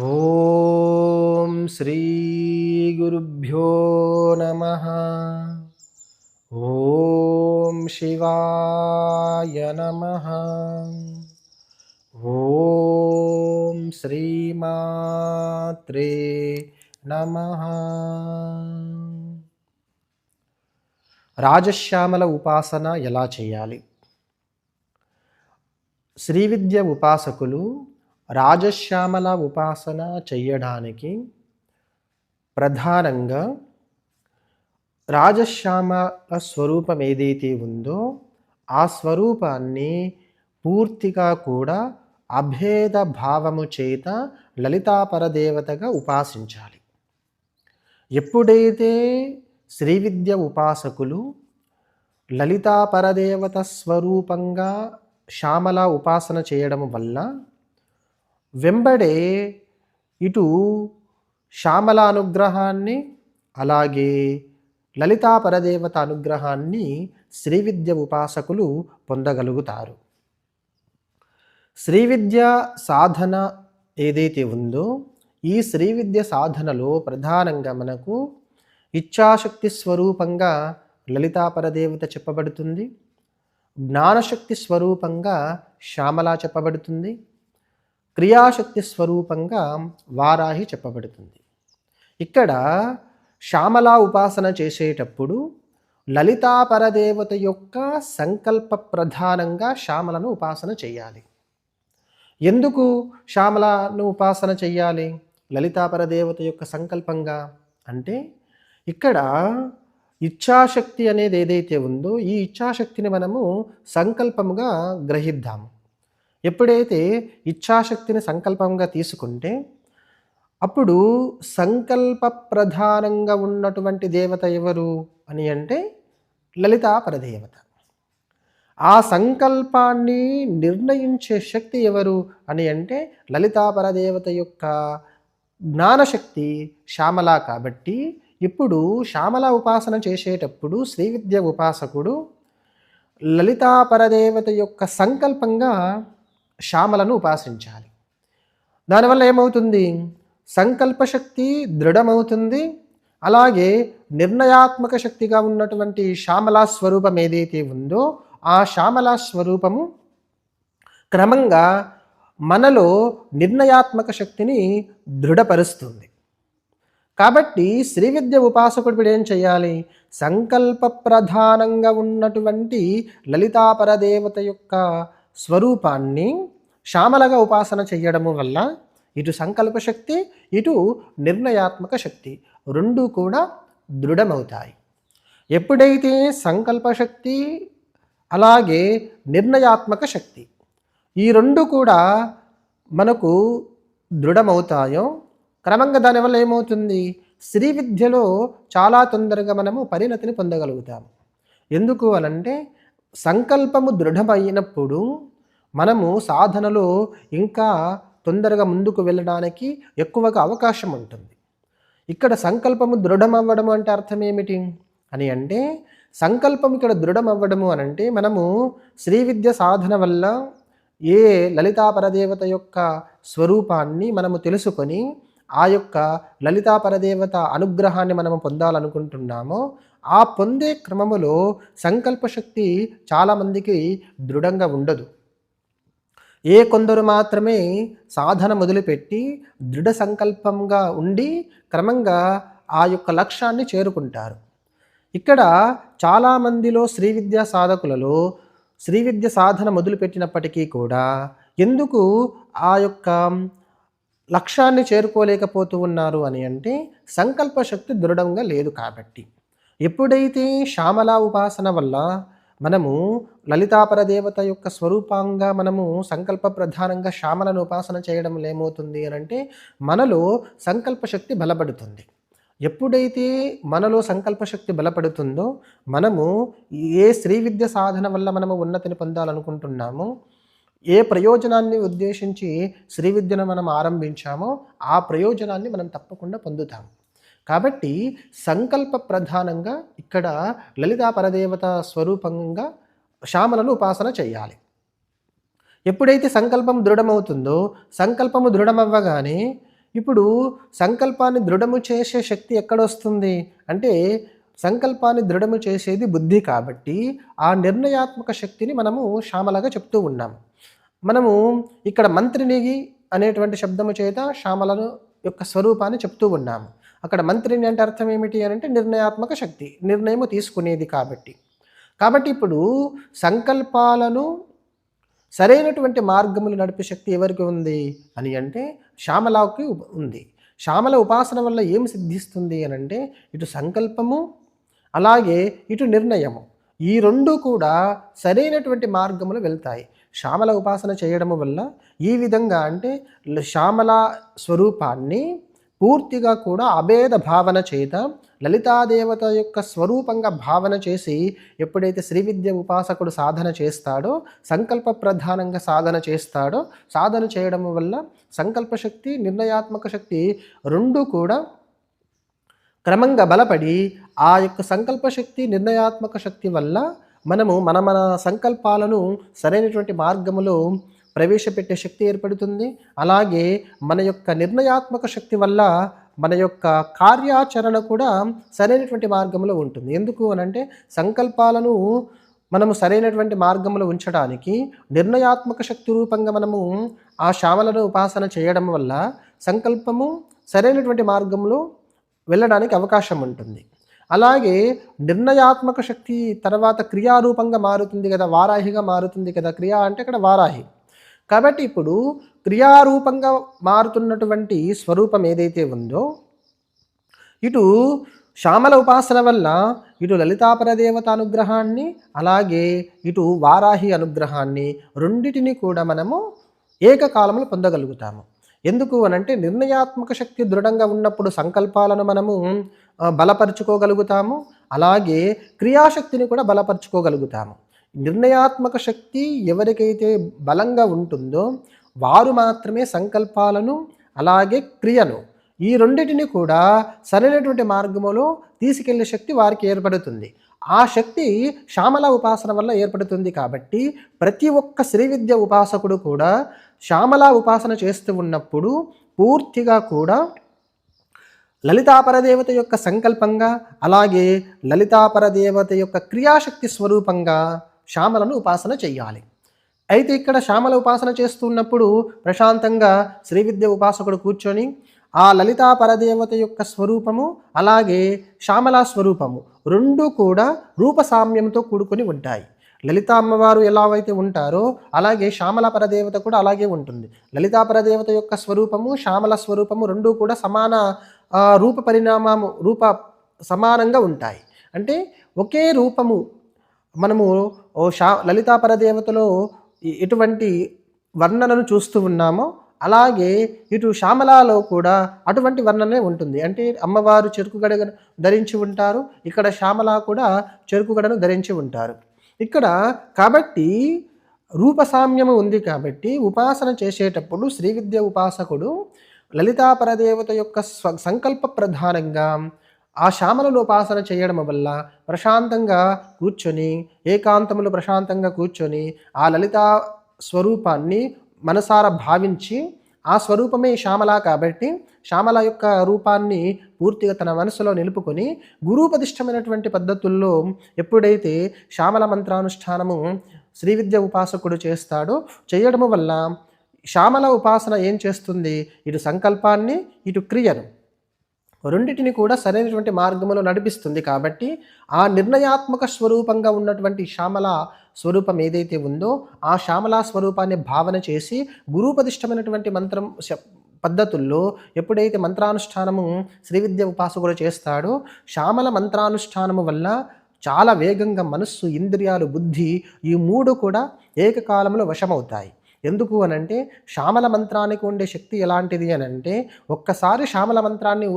ఓం శ్రీ గురుభ్యో నమ. ఓం శివాయ నమ. ఓం శ్రీమాత్రే నమ. రాజశ్యామల ఉపాసన ఎలా చేయాలి? శ్రీవిద్య ఉపాసకులు రాజశ్యామల ఉపాసన చెయ్యడానికి ప్రధానంగా రాజశ్యామల స్వరూపం ఏదైతే ఉందో ఆ స్వరూపాన్ని పూర్తిగా కూడా అభేద భావము చేత లలితాపరదేవతగా ఉపాసించాలి. ఎప్పుడైతే శ్రీ విద్య ఉపాసకులు లలితాపరదేవత స్వరూపంగా శ్యామల ఉపాసన చేయడం వల్ల వెంబడే ఇటు శ్యామల అనుగ్రహాన్ని అలాగే లలితా పరదేవత అనుగ్రహాన్ని శ్రీవిద్య ఉపాసకులు పొందగలుగుతారు. శ్రీవిద్య సాధన ఏదైతే ఉందో ఈ శ్రీవిద్య సాధనలో ప్రధానంగా మనకు ఇచ్ఛాశక్తి స్వరూపంగా లలితా పరదేవత చెప్పబడుతుంది. జ్ఞానశక్తి స్వరూపంగా శ్యామల చెప్పబడుతుంది. క్రియాశక్తి స్వరూపంగా వారాహి చెప్పబడుతుంది. ఇక్కడ శ్యామల ఉపాసన చేసేటప్పుడు లలితా పరదేవత యొక్క సంకల్ప ప్రధానంగా శ్యామలను ఉపాసన చేయాలి. ఎందుకు శ్యామలను ఉపాసన చెయ్యాలి లలితాపరదేవత యొక్క సంకల్పంగా? అంటే ఇక్కడ ఇచ్ఛాశక్తి అనేది ఏదైతే ఉందో ఈ ఇచ్ఛాశక్తిని మనము సంకల్పముగా గ్రహిద్దాము. ఎప్పుడైతే ఇచ్ఛాశక్తిని సంకల్పంగా తీసుకుంటే అప్పుడు సంకల్ప ప్రధానంగా ఉన్నటువంటి దేవత ఎవరు అని అంటే లలితా పరదేవత. ఆ సంకల్పాన్ని నిర్ణయించే శక్తి ఎవరు అని అంటే లలితా పరదేవత యొక్క జ్ఞానశక్తి శ్యామల కాబట్టి ఇప్పుడు శ్యామల ఉపాసన చేసేటప్పుడు శ్రీ విద్య ఉపాసకుడు లలితా పరదేవత యొక్క సంకల్పంగా శ్యామలను ఉపాసించాలి. దానివల్ల ఏమవుతుంది? సంకల్పశక్తి దృఢమవుతుంది. అలాగే నిర్ణయాత్మక శక్తిగా ఉన్నటువంటి శ్యామలా స్వరూపం ఏదైతే ఉందో ఆ శ్యామలా స్వరూపము క్రమంగా మనలో నిర్ణయాత్మక శక్తిని దృఢపరుస్తుంది. కాబట్టి శ్రీ విద్య ఉపాసకుడు ఏం చేయాలి? సంకల్ప ప్రధానంగా ఉన్నటువంటి లలితాపరదేవత యొక్క స్వరూపాన్ని శ్యామలగా ఉపాసన చేయడము వల్ల ఇటు సంకల్ప శక్తి ఇటు నిర్ణయాత్మక శక్తి రెండు కూడా దృఢమవుతాయి. ఎప్పుడైతే సంకల్ప శక్తి అలాగే నిర్ణయాత్మక శక్తి ఈ రెండు కూడా మనకు దృఢమవుతాయో క్రమంగా దానివల్ల ఏమవుతుంది? స్త్రీ విద్యలో చాలా తొందరగా మనము పరిణతిని పొందగలుగుతాము. ఎందుకు అనంటే సంకల్పము దృఢమైనప్పుడు మనము సాధనలో ఇంకా తొందరగా ముందుకు వెళ్ళడానికి ఎక్కువగా అవకాశం ఉంటుంది. ఇక్కడ సంకల్పము దృఢం అవ్వడం అంటే అర్థం ఏమిటి? అని అంటే సంకల్పం ఇక్కడ దృఢం అవ్వడము అని అంటే మనము శ్రీ విద్య సాధన వల్ల ఏ లలితా పరదేవత యొక్క స్వరూపాన్ని మనము తెలుసుకొని ఆ యొక్క లలితా పరదేవత అనుగ్రహాన్ని మనము పొందాలనుకుంటున్నామో ఆ పొందే క్రమములో సంకల్పశక్తి చాలామందికి దృఢంగా ఉండదు. ఏ కొందరు మాత్రమే సాధన మొదలుపెట్టి దృఢ సంకల్పంగా ఉండి క్రమంగా ఆ యొక్క లక్ష్యాన్ని చేరుకుంటారు. ఇక్కడ చాలామందిలో శ్రీ విద్యా సాధకులలో శ్రీ విద్య సాధన మొదలుపెట్టినప్పటికీ కూడా ఎందుకు ఆ యొక్క లక్ష్యాన్ని చేరుకోలేకపోతూ ఉన్నారు అని అంటే సంకల్ప శక్తి దృఢంగా లేదు కాబట్టి. ఎప్పుడైతే శ్యామలా ఉపాసన వల్ల మనము లలితాపర దేవత యొక్క స్వరూపంగా మనము సంకల్ప ప్రధానంగా శ్యామలను ఉపాసన చేయడం ఏమవుతుంది అని అంటే మనలో సంకల్ప శక్తి బలపడుతుంది. ఎప్పుడైతే మనలో సంకల్ప శక్తి బలపడుతుందో మనము ఏ స్త్రీ విద్య సాధన వల్ల మనము ఉన్నతిని పొందాలనుకుంటున్నామో ఏ ప్రయోజనాన్ని ఉద్దేశించి శ్రీ విద్యను మనం ఆరంభించామో ఆ ప్రయోజనాన్ని మనం తప్పకుండా పొందుతాము. కాబట్టి సంకల్ప ప్రధానంగా ఇక్కడ లలితా పరదేవత స్వరూపంగా శ్యామలను ఉపాసన చేయాలి. ఎప్పుడైతే సంకల్పం దృఢమవుతుందో సంకల్పము దృఢమవ్వగానే ఇప్పుడు సంకల్పాన్ని దృఢము చేసే శక్తి ఎక్కడొస్తుంది? అంటే సంకల్పాన్ని దృఢము చేసేది బుద్ధి కాబట్టి ఆ నిర్ణయాత్మక శక్తిని మనము శ్యామలగా చెప్తూ ఉన్నాం. మనము ఇక్కడ మంత్రినిగి అనేటువంటి శబ్దము చేత శ్యామలను యొక్క స్వరూపాన్ని చెప్తూ ఉన్నాము. అక్కడ మంత్రిని అంటే అర్థం ఏమిటి అని అంటే నిర్ణయాత్మక శక్తి నిర్ణయము తీసుకునేది కాబట్టి. కాబట్టి ఇప్పుడు సంకల్పాలను సరైనటువంటి మార్గములు నడిపే శక్తి ఎవరికి ఉంది? అని అంటే శ్యామలాకి ఉంది. శ్యామల ఉపాసన వల్ల ఏం సిద్ధిస్తుంది అని అంటే ఇటు సంకల్పము అలాగే ఇటు నిర్ణయము. ఈ రెండు కూడా సరైనటువంటి మార్గములు వెళ్తాయి. శ్యామల ఉపాసన చేయడము వల్ల ఈ విధంగా అంటే శ్యామల స్వరూపాన్ని పూర్తిగా కూడా అభేద భావన చేత లలితాదేవత యొక్క స్వరూపంగా భావన చేసి ఎప్పుడైతే శ్రీవిద్య ఉపాసకుడు సాధన చేస్తాడో సంకల్ప ప్రధానంగా సాధన చేస్తాడో సాధన చేయడం వల్ల సంకల్ప శక్తి నిర్ణయాత్మక శక్తి రెండు కూడా క్రమంగా బలపడి ఆ యొక్క సంకల్ప శక్తి నిర్ణయాత్మక శక్తి వల్ల మనము మన మన సంకల్పాలను సరైనటువంటి మార్గములో ప్రవేశపెట్టే శక్తి ఏర్పడుతుంది. అలాగే మన యొక్క నిర్ణయాత్మక శక్తి వల్ల మన యొక్క కార్యాచరణ కూడా సరైనటువంటి మార్గంలో ఉంటుంది. ఎందుకు అనంటే సంకల్పాలను మనము సరైనటువంటి మార్గంలో ఉంచడానికి నిర్ణయాత్మక శక్తి రూపంగా మనము ఆ శ్యామలను ఉపాసన చేయడం వల్ల సంకల్పము సరైనటువంటి మార్గంలో వెళ్ళడానికి అవకాశం ఉంటుంది. అలాగే నిర్ణయాత్మక శక్తి తర్వాత క్రియారూపంగా మారుతుంది కదా వారాహిగా మారుతుంది కదా. క్రియా అంటే ఇక్కడ వారాహి. కాబట్టి ఇప్పుడు క్రియారూపంగా మారుతున్నటువంటి స్వరూపం ఏదైతే ఉందో ఇటు శ్యామల ఉపాసన వల్ల ఇటు లలితాపరదేవత అనుగ్రహాన్ని అలాగే ఇటు వారాహి అనుగ్రహాన్ని రెండిటిని కూడా మనము ఏకకాలంలో పొందగలుగుతాము. ఎందుకు అనంటే నిర్ణయాత్మక శక్తి దృఢంగా ఉన్నప్పుడు సంకల్పాలను మనము బలపరుచుకోగలుగుతాము. అలాగే క్రియాశక్తిని కూడా బలపరుచుకోగలుగుతాము. నిర్ణయాత్మక శక్తి ఎవరికైతే బలంగా ఉంటుందో వారు మాత్రమే సంకల్పాలను అలాగే క్రియను ఈ రెండింటిని కూడా సరైనటువంటి మార్గములో తీసుకెళ్ళే శక్తి వారికి ఏర్పడుతుంది. ఆ శక్తి శ్యామల ఉపాసన వల్ల ఏర్పడుతుంది కాబట్టి ప్రతి ఒక్క శ్రీ విద్య ఉపాసకుడు కూడా శ్యామల ఉపాసన చేస్తూ ఉన్నప్పుడు పూర్తిగా కూడా లలితాపరదేవత యొక్క సంకల్పంగా అలాగే లలితాపరదేవత యొక్క క్రియాశక్తి స్వరూపంగా శ్యామలను ఉపాసన చేయాలి అయితే ఇక్కడ శ్యామల ఉపాసన చేస్తున్నప్పుడు ప్రశాంతంగా శ్రీ విద్య ఉపాసకుడు కూర్చొని ఆ లలితా పరదేవత యొక్క స్వరూపము అలాగే శ్యామలా స్వరూపము రెండు కూడా రూపసామ్యంతో కూడుకొని ఉంటాయి. లలిత అమ్మవారు ఎలా అయితే ఉంటారో అలాగే శ్యామల పరదేవత కూడా అలాగే ఉంటుంది. లలితా పరదేవత యొక్క స్వరూపము శ్యామల స్వరూపము రెండు కూడా సమాన రూప పరిణామము రూప సమానంగా ఉంటాయి. అంటే ఒకే రూపము మనము ఓ షా లలితా పరదేవతలో ఎటువంటి వర్ణనను చూస్తూ ఉన్నామో అలాగే ఇటు శ్యామలాలో కూడా అటువంటి వర్ణనే ఉంటుంది. అంటే అమ్మవారు చెరుకు గడ ధరించి ఉంటారు ఇక్కడ శ్యామల కూడా చెరుకు గడను ధరించి ఉంటారు. ఇక్కడ కాబట్టి రూపసామ్యము ఉంది కాబట్టి ఉపాసన చేసేటప్పుడు శ్రీ విద్య ఉపాసకుడు లలితాపరదేవత యొక్క స్వ సంకల్ప ప్రధానంగా ఆ శ్యామలను ఉపాసన చేయడం వల్ల ప్రశాంతంగా కూర్చొని ఏకాంతములు ప్రశాంతంగా కూర్చొని ఆ లలిత స్వరూపాన్ని మనసారా భావించి ఆ స్వరూపమే శ్యామల కాబట్టి శ్యామల యొక్క రూపాన్ని పూర్తిగా తన మనసులో నిలుపుకొని గురూపదిష్టమైనటువంటి పద్ధతుల్లో ఎప్పుడైతే శ్యామల మంత్రానుష్ఠానము శ్రీ విద్య ఉపాసకుడు చేస్తాడో చేయడము వల్ల శ్యామల ఉపాసన ఏం చేస్తుంది? ఇటు సంకల్పాన్ని ఇటు క్రియను. రెండింటిని కూడా సరైనటువంటి మార్గంలో నడిపిస్తుంది కాబట్టి ఆ నిర్ణయాత్మక స్వరూపంగా ఉన్నటువంటి శ్యామల స్వరూపం ఏదైతే ఉందో ఆ శ్యామల స్వరూపాన్ని భావన చేసి గురుపదిష్టమైనటువంటి మంత్రం శ- పద్ధతుల్లో ఎప్పుడైతే మంత్రానుష్ఠానము శ్రీ విద్య ఉపాసకుడు చేస్తాడో శ్యామల మంత్రానుష్ఠానము వల్ల చాలా వేగంగా మనస్సు ఇంద్రియాలు బుద్ధి ఈ మూడు కూడా ఏకకాలంలో వశమవుతాయి. ఎందుకు అనంటే శ్యామల మంత్రానికి ఉండే శక్తి ఎలాంటిది అని అంటే ఒక్కసారి శ్యామల మంత్రాన్ని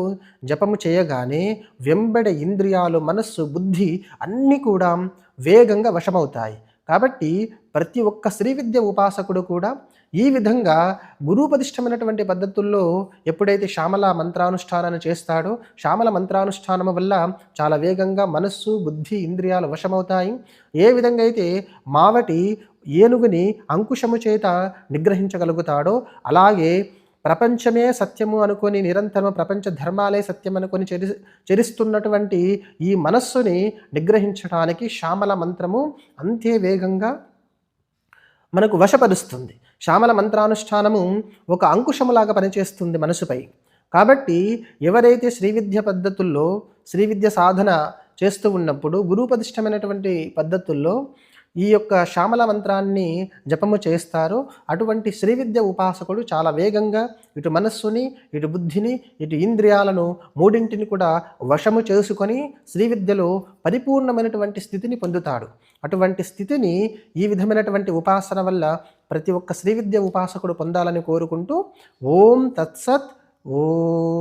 జపము చేయగానే వెంబడ ఇంద్రియాలు మనస్సు బుద్ధి అన్నీ కూడా వేగంగా వశమవుతాయి. కాబట్టి ప్రతి ఒక్క శ్రీ విద్య ఉపాసకుడు కూడా ఈ విధంగా గురూపదిష్టమైనటువంటి పద్ధతుల్లో ఎప్పుడైతే శ్యామల మంత్రానుష్ఠానాన్ని చేస్తాడో శ్యామల మంత్రానుష్ఠానము వల్ల చాలా వేగంగా మనస్సు బుద్ధి ఇంద్రియాలు వశమవుతాయి. ఏ విధంగా అయితే మావటి ఏనుగుని అంకుశము చేత నిగ్రహించగలుగుతాడో అలాగే ప్రపంచమే సత్యము అనుకొని నిరంతరం ప్రపంచ ధర్మాలే సత్యం అనుకొని చరి చరిస్తున్నటువంటి ఈ మనస్సుని నిగ్రహించడానికి శ్యామల మంత్రము అంతే వేగంగా మనకు వశపరుస్తుంది. శ్యామల మంత్రానుష్ఠానము ఒక అంకుశములాగా పనిచేస్తుంది మనసుపై. కాబట్టి ఎవరైతే శ్రీవిద్య పద్ధతుల్లో శ్రీవిద్య సాధన చేస్తూ ఉన్నప్పుడు గురుపదిష్టమైనటువంటి పద్ధతుల్లో ఈ యొక్క శ్యామల మంత్రాన్ని జపము చేస్తారో. అటువంటి శ్రీవిద్య ఉపాసకుడు చాలా వేగంగా ఇటు మనస్సుని ఇటు బుద్ధిని ఇటు ఇంద్రియాలను మూడింటిని కూడా వశము చేసుకొని శ్రీవిద్యలో పరిపూర్ణమైనటువంటి స్థితిని పొందుతాడు. అటువంటి స్థితిని ఈ విధమైనటువంటి ఉపాసన వల్ల ప్రతి ఒక్క శ్రీవిద్య ఉపాసకుడు పొందాలని కోరుకుంటూ ఓం తత్సత్ ఓం.